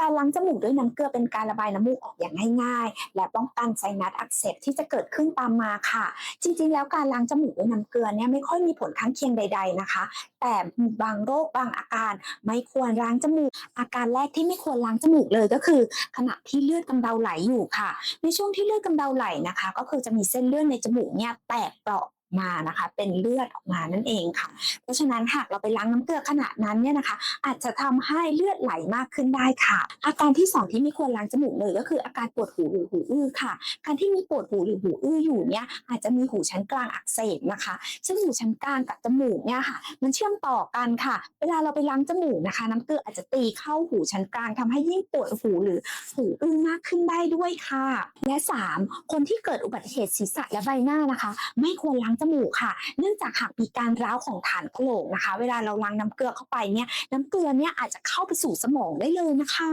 การล้างจมูกด้วยน้ำเกลือเป็นการระบายน้ำมูกออกอย่างง่าย ๆ และป้องกันไซนัสอักเสบที่จะเกิดขึ้นตามมาค่ะ จริงๆ แล้วการล้างจมูกด้วยน้ำเกลือเนี่ยไม่ค่อยมีผลข้างเคียงใด ๆนะคะ แต่บางโรคบางอาการไม่ควรล้างจมูก อาการแรกที่ไม่ควรล้างจมูกเลยก็คือ ขณะที่เลือดกำเดาไหลอยู่ค่ะ ในช่วงที่เลือดกำเดาไหลนะคะ ก็คือจะมีเส้นเลือดในจมูกเนี่ยแตกเปราะ มานะคะ เป็นเลือดออกมานั่นเองค่ะ เพราะฉะนั้นหากเราไปล้างน้ำเกลือขณะนั้นเนี่ยนะคะ อาจจะทำให้เลือดไหลมากขึ้นได้ค่ะ อาการที่สองที่ไม่ควรล้างจมูกเลยก็คืออาการปวดหูหรือหูอื้อค่ะ การที่มีปวดหูหรือหูอื้ออยู่เนี่ยอาจจะมีหูชั้นกลางอักเสบนะคะ ซึ่งหูชั้นกลางกับจมูกเนี่ยค่ะ มันเชื่อมต่อกันค่ะ เวลาเราไปล้างจมูกนะคะ น้ำเกลืออาจจะตีเข้าหูชั้นกลางทำให้ยิ่งปวดหูหรือหูอื้อมากขึ้นได้ด้วยค่ะ และสามคนที่เกิดอุบัติเหตุศีรษะและใบหน้านะคะ ไม่ควรล้างจมูกค่ะ เนื่องจากหากมีการร้าวของฐานกะโหลกนะคะ เวลาเราล้างน้ำเกลือเข้าไปเนี่ย น้ำเกลือเนี่ยอาจจะเข้าไปสู่สมองได้เลยนะคะ